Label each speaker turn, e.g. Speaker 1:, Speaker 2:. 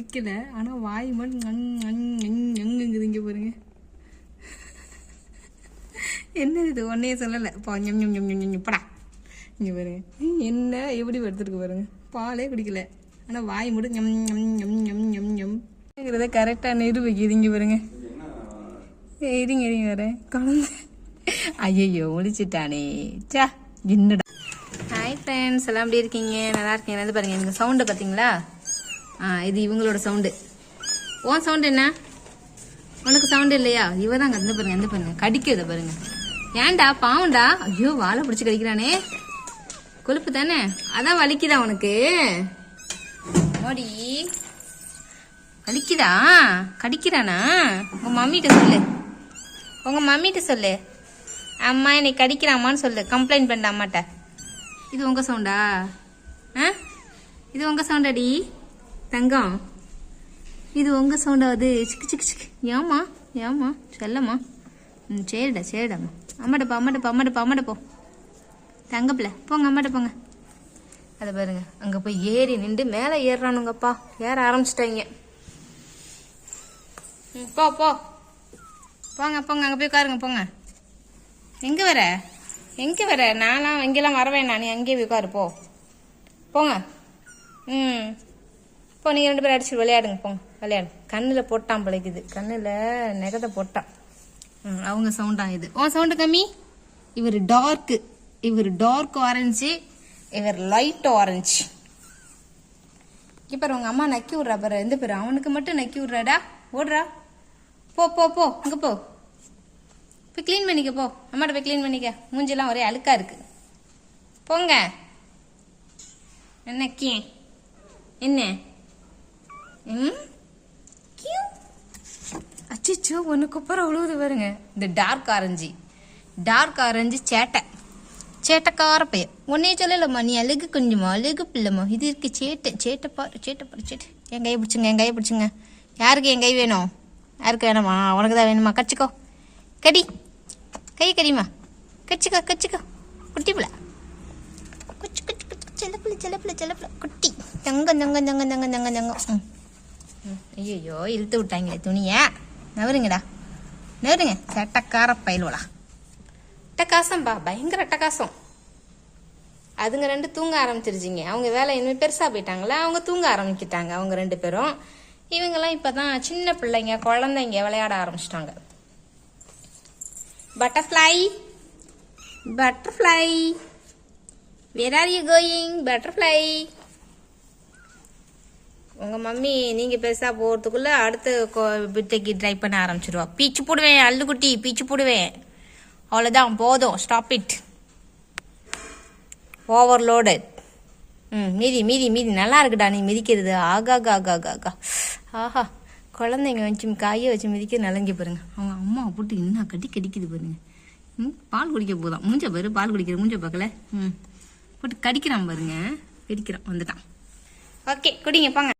Speaker 1: குடிக்கலை ஆனால் வாய் மட்டும் அங்குங்குது பாருங்க என்ன இது ஒன்னே சொல்லலை பா படா இங்கே பாருங்க என்ன எப்படி எடுத்துருக்கு பாருங்க பாலே குடிக்கல ஆனால் வாய் மட்டும் கரெக்டா ஞம் ஞம் நிரூபிக்குது இங்கே பாருங்க இருங்க இருங்க வரேன் குழந்தை ஐயோ ஒழிச்சிட்டானே சா என்னடா ஹாய் ஃப்ரெண்ட்ஸ் எல்லாம் எப்படி இருக்கீங்க நல்லா இருக்கீங்க பாருங்க பாருங்கள் எனக்கு சவுண்டை பார்த்தீங்களா ஆ இது இவங்களோட சவுண்டு ஓன் சவுண்டு என்ன உனக்கு சவுண்டு இல்லையா இவ தான் அங்கே பாருங்க எந்த பாருங்க இதை பாருங்க ஏன்டா பாவம்டா ஐயோ வாழை பிடிச்சி கடிக்கிறானே கொழுப்பு தானே அதான் வலிக்குதா உனக்கு மோடி வலிக்குதா கடிக்கிறானா உங்கள் மம்மிகிட்ட சொல்லு உங்கள் மம்மிகிட்ட சொல்லு அம்மா என்னை கடிக்கிறாமான்னு சொல்லு கம்ப்ளைண்ட் பண்ண அம்மாட்ட இது உங்கள் சவுண்டா ஆ இது உங்கள் சவுண்டாடி தங்கம் இது உங்கள் சவுண்டாவது சிக்கு சிக்கு சிக்கு ஏமா ஏமா சொல்லம்மா ம் சரிடா சரிடாம்மா அம்மாட்டப்பா அம்மாட்டப்பா அம்மாட்டப்பா அம்மாட்டப்போ தங்கப்பில்ல போங்க அம்மாட்ட போங்க அதை பாருங்க அங்கே போய் ஏறி நின்று மேலே ஏறுறானுங்கப்பா ஏற ஆரம்பிச்சிட்டாங்க ம் போ போ போங்க போங்க அங்கே போய் உட்காருங்க போங்க எங்கே வர எங்கே வர நானும் இங்கெல்லாம் வரவேண்ணா நான் அங்கேயே போய் உட்காரு போ போங்க ம் இப்போ நீங்கள் ரெண்டு பேரும் அடிச்சு விளையாடுங்க போங்க விளையாடு கண்ணில் போட்டான் பிழைக்குது கண்ணில் நெகத்தை போட்டான் அவங்க சவுண்டாக இது உன் சவுண்டு கம்மி இவர் டார்க்கு இவர் டார்க் ஆரஞ்சு இவர் லைட் ஆரஞ்சு இப்போ உங்கள் அம்மா நக்கி விட்றா பிற எந்த பேர் அவனுக்கு மட்டும் நக்கி விட்றாடா ஓடுறா போ போ போ அங்கே போ இப்போ க்ளீன் பண்ணிக்க போ அம்மாட்ட போய் க்ளீன் பண்ணிக்க மூஞ்செல்லாம் ஒரே அழுக்காக இருக்குது போங்க என்ன என்ன ம் கியூ அச்சிச்சோ ஒன்று குப்பரை உழுவுது பாருங்க இந்த டார்க் ஆரஞ்சு டார்க் ஆரஞ்சு சேட்டை சேட்டைக்கார பையன் உன்னே சொல்லலம்மா நீ அழுகு கொஞ்சமா அழுகு பிள்ளைம்மா இது இருக்கு சேட்டை சேட்டை பாரு சேட்டை பாரு சேட்டை என் கையை பிடிச்சுங்க என் கையை பிடிச்சுங்க யாருக்கு என் கை வேணும் யாருக்கு வேணாமா உனக்கு தான் வேணுமா கச்சிக்கோ கடி கை கடிமா கடிச்சிக்கோ கச்சிக்கோ குட்டி பிள்ளை குச்சி குச்சி குச்சி செல்லப்பிள்ளை செல்ல பிள்ளை குட்டி தங்கம் தங்கம் தங்கம் தங்கம் தங்கம் தங்கம் ஐயோ இழுத்து விட்டாங்களே துணியை நவருங்கடா நவருங்க சட்டக்கார பயிலுவலா அட்டகாசம்பா பயங்கர அட்டகாசம் அதுங்க ரெண்டு தூங்க ஆரம்பிச்சிருச்சிங்க அவங்க வேலை இனிமேல் பெருசாக போயிட்டாங்களே அவங்க தூங்க ஆரம்பிக்கிட்டாங்க அவங்க ரெண்டு பேரும் இவங்கெல்லாம் இப்போ தான் சின்ன பிள்ளைங்க குழந்தைங்க விளையாட ஆரம்பிச்சிட்டாங்க butterfly butterfly where are you going butterfly உங்கள் மம்மி நீங்கள் பெருசாக போகிறதுக்குள்ளே அடுத்த பிட்டைக்கு ட்ரை பண்ண ஆரம்பிச்சிடுவா பீச்சு போடுவேன் அல்லுக்குட்டி பீச்சு போடுவேன் அவ்வளோதான் போதும் ஸ்டாப் இட் ஓவர்லோடு ம் மீதி மீதி மீதி நல்லா இருக்குடா நீ மிதிக்கிறது ஆகா ஆகா ஆகா ஆஹா குழந்தைங்க வச்சு காயை வச்சு மிதிக்கிறது நலங்கி பாருங்க அவங்க அம்மா போட்டு என்ன கட்டி கடிக்குது பாருங்க ம் பால் குடிக்க போதான் மூஞ்ச பாரு பால் குடிக்கிற மூஞ்ச பார்க்கல ம் போட்டு கடிக்கிறான் பாருங்க கடிக்கிறான் வந்துட்டான் ஓகே குடிங்க பாங்க